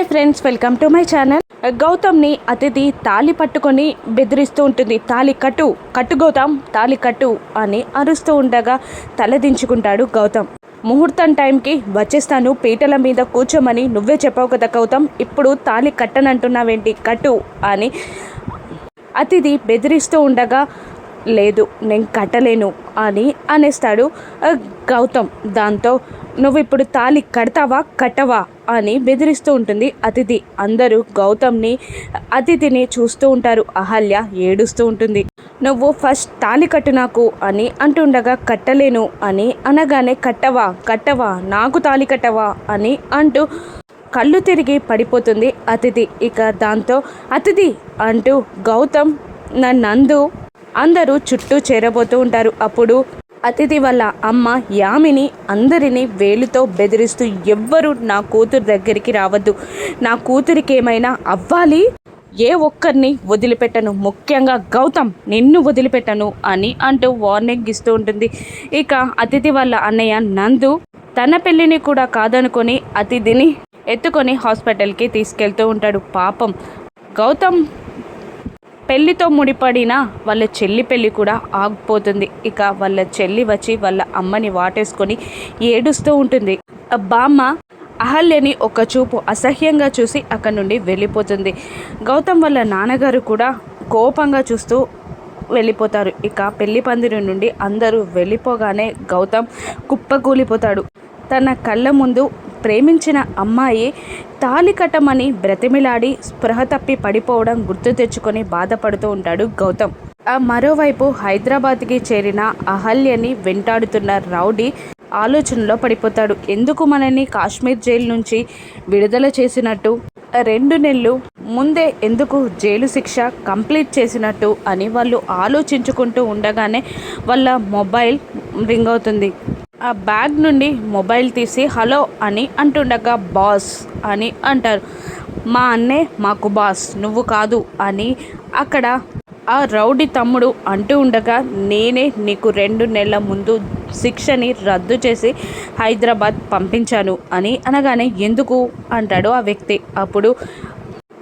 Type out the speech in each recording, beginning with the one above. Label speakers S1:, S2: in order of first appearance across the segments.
S1: Hi friends welcome to my channel. గౌతమ్ని అతిథి తాళి పట్టుకొని బెదిరిస్తూ ఉంటుంది. తాళి కట్టు కట్టు గౌతమ్ తాళి కట్టు అని అరుస్తూ ఉండగా తలదించుకుంటాడు గౌతమ్. ముహూర్తం టైంకి వచ్చేస్తాను పీటల మీద కూర్చోమని నువ్వే చెప్పావు కదా గౌతమ్ ఇప్పుడు తాళి కట్టనంటున్నావేంటి? కట్టు అని అతిథి బెదిరిస్తూ ఉండగా లేదు నేను కట్టలేను అని అనేస్తాడు గౌతమ్ దాంతో నువ్వు ఇప్పుడు తాళి కడతావా కట్టవా? అని బెదిరిస్తూ ఉంటుంది అతిథి. అందరూ గౌతమ్ని అతిథిని చూస్తూ ఉంటారు. అహల్య ఏడుస్తూ ఉంటుంది. నువ్వు ఫస్ట్ తాళి కట్టు నాకు అని అంటుండగా కట్టలేను అని అనగానే కట్టవా కట్టవా నాకు తాళి కట్టవా అని అంటూ కళ్ళు తిరిగి పడిపోతుంది అతిథి. ఇక దాంతో అతిథి అంటూ గౌతమ్ నా నందు అందరూ చుట్టూ చేరబోతూ ఉంటారు. అప్పుడు అతిథి వల్ల అమ్మ యామిని అందరినీ వేలుతో బెదిరిస్తూ ఎవ్వరూ నా కూతురు దగ్గరికి రావద్దు. నా కూతురికి ఏమైనా అవ్వాలి? ఏ ఒక్కరిని వదిలిపెట్టను. ముఖ్యంగా గౌతమ్ నిన్ను వదిలిపెట్టను అని అంటూ వార్నింగ్ ఇస్తూ ఉంటుంది. ఇక అతిథి వల్ల అన్నయ్య నందు తన పెళ్ళిని కూడా కాదనుకొని అతిథిని ఎత్తుకొని హాస్పిటల్కి తీసుకెళ్తూ ఉంటాడు. పాపం గౌతమ్ పెళ్ళితో ముడిపడిన వాళ్ళ చెల్లి పెళ్ళి కూడా ఆగిపోతుంది. ఇక వాళ్ళ చెల్లి వచ్చి వాళ్ళ అమ్మని వాటేసుకొని ఏడుస్తూ ఉంటుంది. బామ్మ అహల్యని ఒక చూపు అసహ్యంగా చూసి అక్కడి నుండి వెళ్ళిపోతుంది. గౌతమ్ వాళ్ళ నాన్నగారు కూడా కోపంగా చూస్తూ వెళ్ళిపోతారు. ఇక పెళ్ళి పందిరి నుండి అందరూ వెళ్ళిపోగానే గౌతమ్ కుప్పకూలిపోతాడు. తన కళ్ళ ముందు ప్రేమించిన అమ్మాయి తాళి కట్టమని బ్రతిమిలాడి స్పృహ తప్పి పడిపోవడం గుర్తు తెచ్చుకొని బాధపడుతూ ఉంటాడు గౌతమ్. ఆ మరోవైపు హైదరాబాద్కి చేరిన అహల్యని వెంటాడుతున్న రౌడీ ఆలోచనలో పడిపోతాడు. ఎందుకు మనని కాశ్మీర్ జైలు నుంచి విడుదల చేసినట్టు? రెండు నెలలు ముందే ఎందుకు జైలు శిక్ష కంప్లీట్ చేసినట్టు అని వాళ్ళు ఆలోచించుకుంటూ ఉండగానే వాళ్ళ మొబైల్ రింగ్ అవుతుంది. ఆ బ్యాగ్ నుండి మొబైల్ తీసి హలో అని అంటుండగా బాస్ అని అంటారు. మా అన్నే మాకు బాస్ నువ్వు కాదు అని అక్కడ ఆ రౌడీ తమ్ముడు అంటూ ఉండగా నేనే నీకు రెండు నెలల ముందు శిక్షని రద్దు చేసి హైదరాబాద్ పంపించాను అని అనగానే ఎందుకు? అంటాడు ఆ వ్యక్తి. అప్పుడు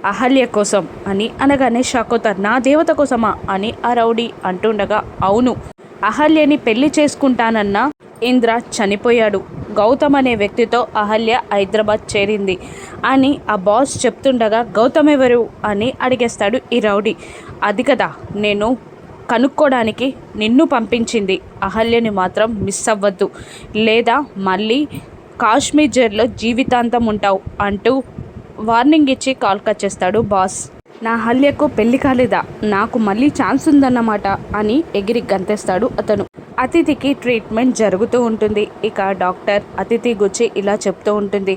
S1: అహల్య కోసం అని అనగానే షాకోత నా దేవత కోసమా? అని ఆ రౌడీ అంటుండగా అవును. అహల్యని పెళ్ళి చేసుకుంటానన్న ఇంద్ర చనిపోయాడు. గౌతమ్ అనే వ్యక్తితో అహల్య హైదరాబాద్ చేరింది అని ఆ బాస్ చెప్తుండగా గౌతమ్ ఎవరు? అని అడిగేస్తాడు ఈ రౌడీ. అది కదా నేను కనుక్కోవడానికి నిన్ను పంపించింది. అహల్యని మాత్రం మిస్ అవ్వద్దు. లేదా మళ్ళీ కాశ్మీర్ జైల్లో జీవితాంతం ఉంటావు అంటూ వార్నింగ్ ఇచ్చి కాల్ కట్ చేస్తాడు బాస్. నా హల్యకు పెళ్ళి కాలేదా? నాకు మళ్ళీ ఛాన్స్ ఉందన్నమాట అని ఎగిరి గంతేస్తాడు అతను. అతిథికి ట్రీట్మెంట్ జరుగుతూ ఉంటుంది. ఇక డాక్టర్ అతిథి గుచ్చి ఇలా చెప్తూ ఉంటుంది.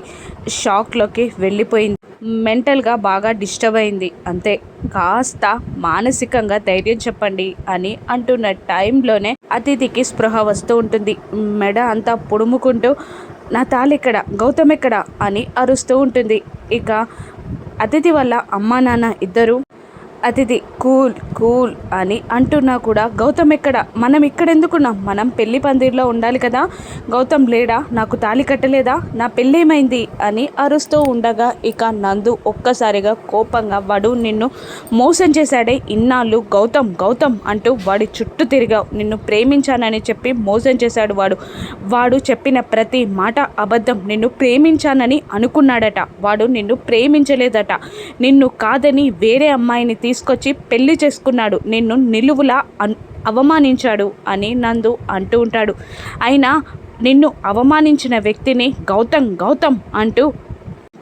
S1: షాక్లోకి వెళ్ళిపోయింది. మెంటల్గా బాగా డిస్టర్బ్ అయింది. అంతే. కాస్త మానసికంగా ధైర్యం చెప్పండి అని అంటున్న టైంలోనే అతిథికి స్పృహ వస్తూ ఉంటుంది. మెడ అంతా పుడుముకుంటూ నా తాళెక్కడ గౌతమ్ ఎక్కడ? అని అరుస్తూ ఉంటుంది. ఇక అతిథి వల్ల అమ్మా నాన్న ఇద్దరు అతిథి కూల్ కూల్ అని అంటున్నా కూడా గౌతమ్ ఎక్కడ? మనం ఇక్కడ ఎందుకున్నాం మనం పెళ్ళి పందిరిలో ఉండాలి కదా. గౌతమ్ లేడా? నాకు తాళి కట్టలేదా? నా పెళ్ళేమైంది? అని అరుస్తూ ఉండగా ఇక నందు ఒక్కసారిగా కోపంగా వాడు నిన్ను మోసం చేశాడే. ఇన్నాళ్ళు గౌతమ్ గౌతమ్ అంటూ వాడి చుట్టూ తిరిగావు. నిన్ను ప్రేమించానని చెప్పి మోసం చేశాడు వాడు. వాడు చెప్పిన ప్రతి మాట అబద్ధం. నిన్ను ప్రేమించానని అనుకున్నాడట. వాడు నిన్ను ప్రేమించలేదట. నిన్ను కాదని వేరే అమ్మాయిని తీసుకొచ్చి పెళ్ళి చేసుకున్నాడు. నిన్ను నిలువులా అవమానించాడు అని నందు అంటూ ఉంటాడు. అయినా నిన్ను అవమానించిన వ్యక్తిని గౌతమ్ గౌతమ్ అంటూ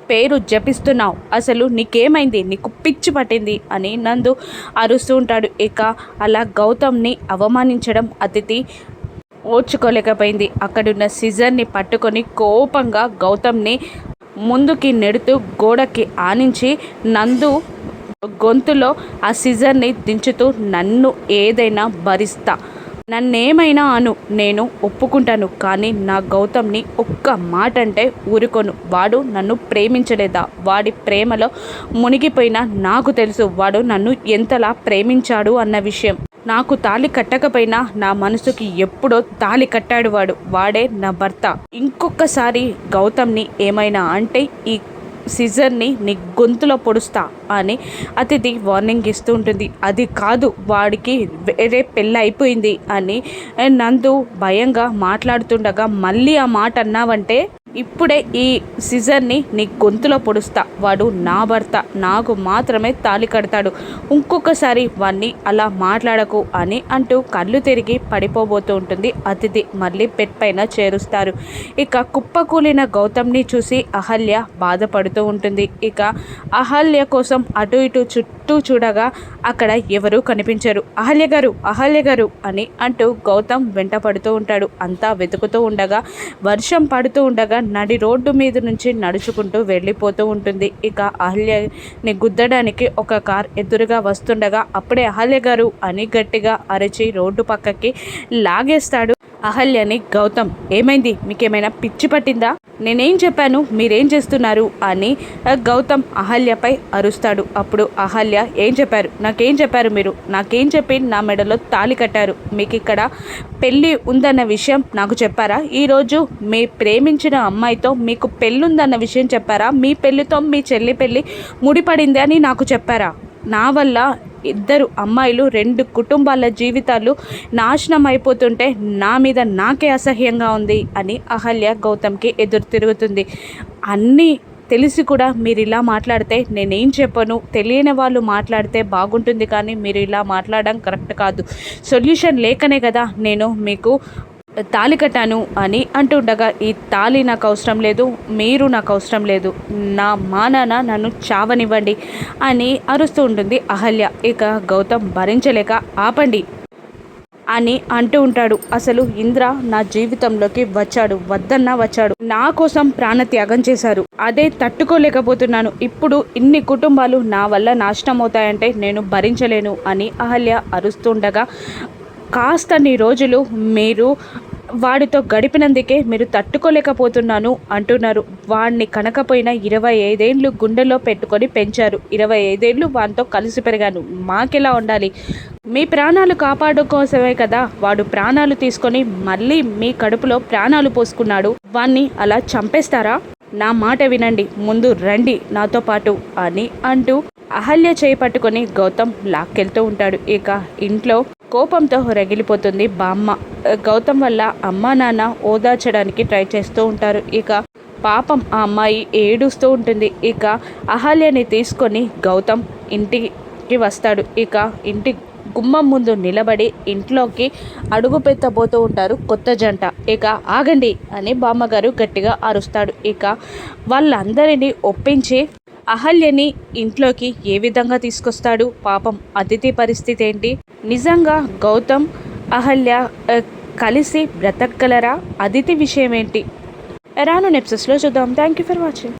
S1: పేరు జపిస్తున్నావు. అసలు నీకేమైంది? నీకు పిచ్చి పట్టింది అని నందు అరుస్తూ ఉంటాడు. ఇక అలా గౌతమ్ని అవమానించడం అతిథి ఓర్చుకోలేకపోయింది. అక్కడున్న సిజర్ని పట్టుకొని కోపంగా గౌతమ్ని ముందుకి నెడుతూ గోడకి ఆనించి నందు గొంతులో ఆ సిజర్ని దించుతూ నన్ను ఏదైనా భరిస్తా. నన్నేమైనా అను నేను ఒప్పుకుంటాను కానీ నా గౌతమ్ని ఒక్క మాట అంటే ఊరుకోను. వాడు నన్ను ప్రేమించలేదా? వాడి ప్రేమలో మునిగిపోయినా నాకు తెలుసు వాడు నన్ను ఎంతలా ప్రేమించాడు అన్న విషయం. నాకు తాళి కట్టకపోయినా నా మనసుకి ఎప్పుడో తాళి కట్టాడు వాడు వాడే నా భర్త. ఇంకొకసారి గౌతమ్ని ఏమైనా అంటే ఈ సిజర్ని నీ గొంతులో పొడుస్తా అని అతిథి వార్నింగ్ ఇస్తూ ఉంటుంది. అది కాదు వాడికి వేరే పెళ్ళి అయిపోయింది అని నందు భయంగా మాట్లాడుతుండగా మళ్ళీ ఆ మాట అన్నావంటే ఇప్పుడే ఈ సిజర్ని నీ గొంతులో పొడుస్తా. వాడు నా భర్త నాకు మాత్రమే తాళి కడతాడు. ఇంకొకసారి వాణ్ణి అలా మాట్లాడకు అని అంటూ కళ్ళు తిరిగి పడిపోబోతూ ఉంటుంది. అతిథి మళ్ళీ పెట్ పైన చేరుస్తారు. ఇక కుప్పకూలిన గౌతమ్ని చూసి అహల్య బాధపడుతూ ఉంటుంది. ఇక అహల్య కోసం అటు ఇటు చుట్టూ చూడగా అక్కడ ఎవరూ కనిపించరు. అహల్య గారు అహల్య గారు అని అంటూ గౌతమ్ వెంట పడుతూ ఉంటాడు. అంతా వెతుకుతూ ఉండగా వర్షం పడుతూ ఉండగా నడి రోడ్డు మీద నుంచి నడుచుకుంటూ వెళ్ళిపోతూ ఉంటుంది. ఇక అహల్యని గుద్దడానికి ఒక కార్ ఎదురుగా వస్తుండగా అప్పుడే అహల్య గారు అని గట్టిగా అరిచి రోడ్డు పక్కకి లాగేస్తాడు అహల్యని గౌతమ్. ఏమైంది? మీకేమైనా పిచ్చి పట్టిందా? నేనేం చెప్పాను? మీరేం చేస్తున్నారు? అని గౌతమ్ అహల్యపై అరుస్తాడు. అప్పుడు అహల్య ఏం చెప్పారు? నాకేం చెప్పారు మీరు? నాకేం చెప్పి నా మెడలో తాళి కట్టారు? మీకు ఇక్కడ పెళ్ళి ఉందన్న విషయం నాకు చెప్పారా? ఈరోజు మీ ప్రేమించిన అమ్మాయితో మీకు పెళ్ళుందన్న విషయం చెప్పారా? మీ పెళ్ళితో మీ చెల్లి పెళ్ళి ముడిపడింది అని నాకు చెప్పారా? నా వల్ల ఇద్దరు అమ్మాయిలు రెండు కుటుంబాల జీవితాలు నాశనం అయిపోతుంటే నా మీద నాకే అసహ్యంగా ఉంది అని అహల్య గౌతమ్కి ఎదురు తిరుగుతుంది. అన్నీ తెలిసి కూడా మీరు ఇలా మాట్లాడితే నేనేం చెప్పను? తెలియని వాళ్ళు మాట్లాడితే బాగుంటుంది కానీ మీరు ఇలా మాట్లాడడం కరెక్ట్ కాదు. సొల్యూషన్ లేకనే కదా నేను మీకు తాళి కట్టాను అని అంటుండగా ఈ తాళి నాకు అవసరం లేదు మీరు నాకు అవసరం లేదు నా మానాన నన్ను చావనివ్వండి అని అరుస్తూ ఉంటుంది అహల్య. ఇక గౌతమ్ భరించలేక ఆపండి అని అంటూ ఉంటాడు. అసలు ఇంద్ర నా జీవితంలోకి వచ్చాడు వద్దన్నా వచ్చాడు. నా కోసం ప్రాణత్యాగం చేశారు. అదే తట్టుకోలేకపోతున్నాను. ఇప్పుడు ఇన్ని కుటుంబాలు నా వల్ల నాశనం అవుతాయంటే నేను భరించలేను అని అహల్య అరుస్తుండగా కాస్తన్ని రోజులు మీరు వాడితో గడిపినందుకే మీరు తట్టుకోలేకపోతున్నాను అంటున్నారు. వాడిని కనకపోయినా ఇరవై ఐదేళ్ళు గుండెలో పెట్టుకొని పెంచారు. ఇరవై ఐదేళ్ళు వాడితో కలిసి పెరిగాను. మాకెలా ఉండాలి? మీ ప్రాణాలు కాపాడుకోసమే కదా వాడు ప్రాణాలు తీసుకొని మళ్ళీ మీ కడుపులో ప్రాణాలు పోసుకున్నాడు. వాణ్ణి అలా చంపేస్తారా? నా మాట వినండి. ముందు రండి నాతో పాటు అని అంటూ అహల్య చేపట్టుకొని గౌతమ్ లాక్కెళ్తూ ఉంటాడు. ఇక ఇంట్లో కోపంతో రగిలిపోతుంది బామ్మ. గౌతమ్ వల్ల అమ్మా నాన్న ఓదార్చడానికి ట్రై చేస్తూ ఉంటారు. ఇక పాపం ఆ అమ్మాయి ఏడుస్తూ ఉంటుంది. ఇక అహల్యని తీసుకొని గౌతమ్ ఇంటికి వస్తాడు. ఇక ఇంటి గుమ్మం ముందు నిలబడి ఇంట్లోకి అడుగు పెట్టబోతూ ఉంటారు కొత్త జంట. ఇక ఆగండి అని బామ్మగారు గట్టిగా అరుస్తాడు. ఇక వాళ్ళందరినీ ఒప్పించి అహల్యని ఇంట్లోకి ఏ విధంగా తీసుకొస్తాడు? పాపం అతిథి పరిస్థితి ఏంటి? నిజంగా గౌతమ్ అహల్య కలిసి బ్రతకగలరా? అదితి విషయం ఏంటి? రాను నెప్సెస్లో చూద్దాం. Thank you for watching